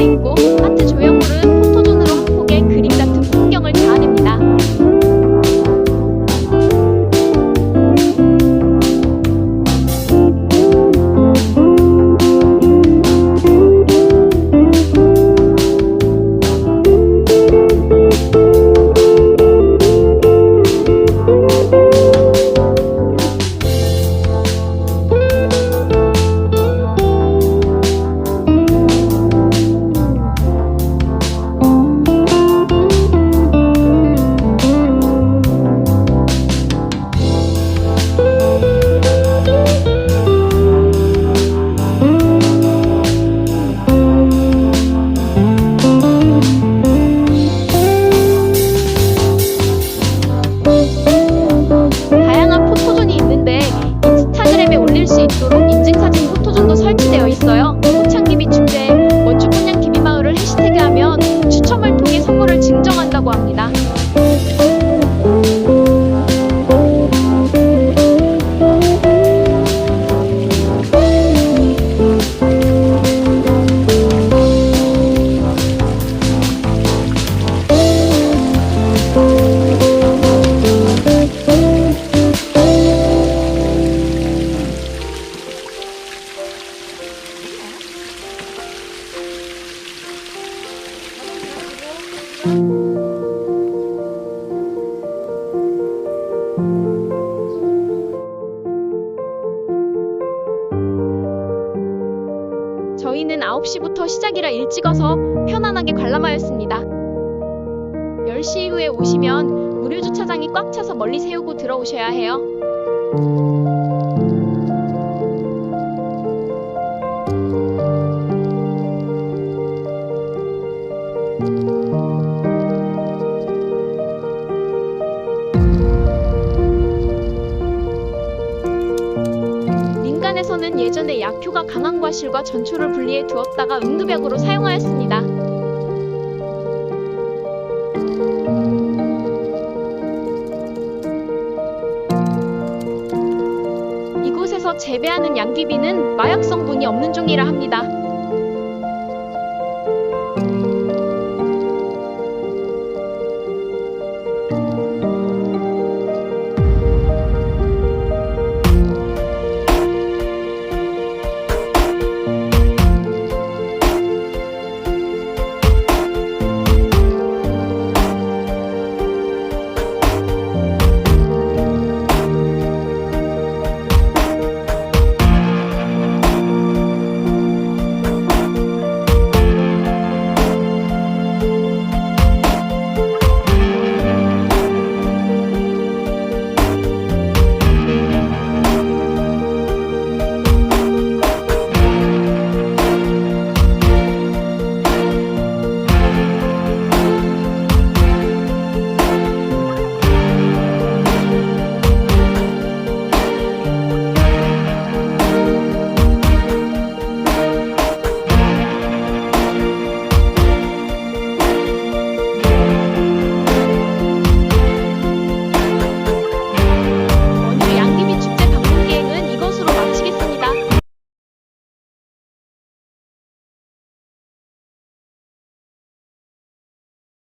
em 저희는 9시부터 시작이라 일찍 와서 편안하게 관람하였습니다. 10시 이후에 오시면 무료 주차장이 꽉 차서 멀리 세우고 들어오셔야 해요. 민간에서는 예전에 약효가 강한 과실과 전초를 분리해 두었다가 응급약으로 사용하였습니다. 이곳에서 재배하는 양귀비는 마약 성분이 없는 종이라 합니다.